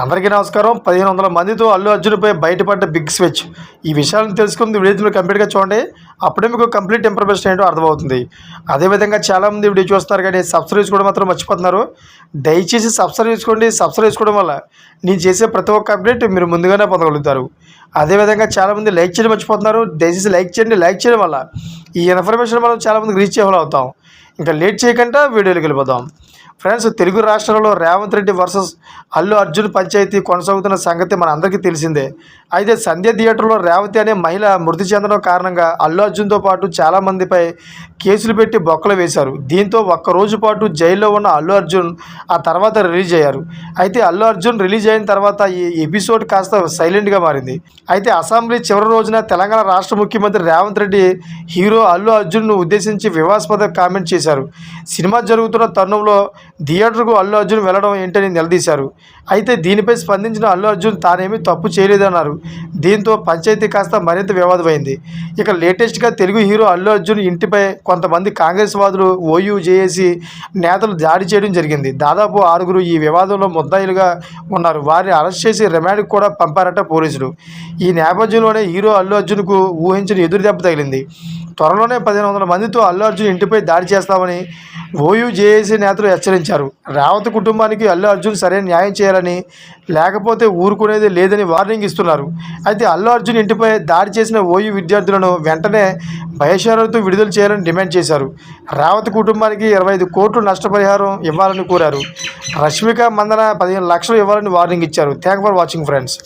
అందరికీ నమస్కారం. పదిహేను వందల మందితో అల్లు అర్జున్పై బయటపడ్డ బిగ్ స్విచ్. ఈ విషయాలను తెలుసుకుంది వీడియోలో కంప్లీట్గా చూడండి. అప్పుడే మీకు కంప్లీట్ ఇన్ఫర్మేషన్ ఏంటో అర్థమవుతుంది. అదేవిధంగా చాలామంది వీడియో చూస్తున్నారు కానీ సబ్స్క్రైబ్ కూడా మాత్రం మర్చిపోతున్నారు. దయచేసి సబ్స్క్రైబ్ చేసుకోండి. సబ్స్క్రైబ్ చేసుకోవడం వల్ల నేను చేసే ప్రతి ఒక్క అప్డేట్ మీరు ముందుగానే పొందగలుగుతారు. అదేవిధంగా చాలామంది లైక్ చేయడం మర్చిపోతున్నారు. దయచేసి లైక్ చేయండి. లైక్ చేయడం వల్ల ఈ ఇన్ఫర్మేషన్ మనం చాలామందికి రీచ్ చేయడం అవుతాం. ఇంకా లేట్ చేయకుండా వీడియోలోకి వెళ్ళిపోదాం. ఫ్రెండ్స్ తెలుగు రాష్ట్రాలలో రేవంత్ రెడ్డి వర్సెస్ అల్లు అర్జున్ పంచాయతీ కొనసాగుతున్న సంగతి మన అందరికీ తెలిసిందే. అయితే సంధ్య థియేటర్లో రేవతి అనే మహిళ మృతి చెందడం కారణంగా అల్లు అర్జున్తో పాటు చాలామందిపై కేసులు పెట్టి బొక్కలు వేశారు. దీంతో ఒక్క రోజు పాటు జైల్లో ఉన్న అల్లు అర్జున్ ఆ తర్వాత రిలీజ్ అయ్యారు. అయితే అల్లు అర్జున్ రిలీజ్ అయిన తర్వాత ఈ ఎపిసోడ్ కాస్త సైలెంట్గా మారింది. అయితే అసెంబ్లీ చివరి రోజున తెలంగాణ రాష్ట్ర ముఖ్యమంత్రి రేవంత్ రెడ్డి హీరో అల్లు అర్జున్ను ఉద్దేశించి వివాదాస్పద కామెంట్ చేశారు. సినిమా జరుగుతున్న తరుణంలో థియేటర్కు అల్లు అర్జున్ వెళ్ళడం ఏంటని నిలదీశారు. అయితే దీనిపై స్పందించిన అల్లు అర్జున్ తానేమీ తప్పు చేయలేదన్నారు. దీంతో పంచాయతీ కాస్త మరింత వివాదమైంది. ఇక లేటెస్ట్గా తెలుగు హీరో అల్లు అర్జున్ ఇంటిపై కొంతమంది కాంగ్రెస్ వాదులు ఓయూ జేఏసీ నేతలు దాడి చేయడం జరిగింది. దాదాపు ఆరుగురు ఈ వివాదంలో ముద్దాయిలుగా ఉన్నారు. వారిని అరెస్ట్ చేసి రిమాండ్కి కూడా పంపారట పోలీసులు. ఈ నేపథ్యంలోనే హీరో అల్లు అర్జున్కు ఊహించిన ఎదురుదెబ్బ తగిలింది. త్వరలోనే పదిహేను వందల మందితో అల్లు అర్జున్ ఇంటిపై దాడి చేస్తామని ఓయూ జేఏసీ నేతలు హెచ్చరించారు. రావత్ కుటుంబానికి అల్లు అర్జున్ సరైన న్యాయం చేయాలని లేకపోతే ఊరుకునేది లేదని వార్నింగ్ ఇస్తున్నారు. అయితే అల్లు అర్జున్ ఇంటిపై దాడి చేసిన ఓయూ విద్యార్థులను వెంటనే భయశాలతో విడుదల చేయాలని డిమాండ్ చేశారు. రావత్ కుటుంబానికి ఇరవై ఐదు కోట్లు నష్టపరిహారం ఇవ్వాలని కోరారు. రష్మిక మందన పదిహేను లక్షలు ఇవ్వాలని వార్నింగ్ ఇచ్చారు. Thank for watching friends.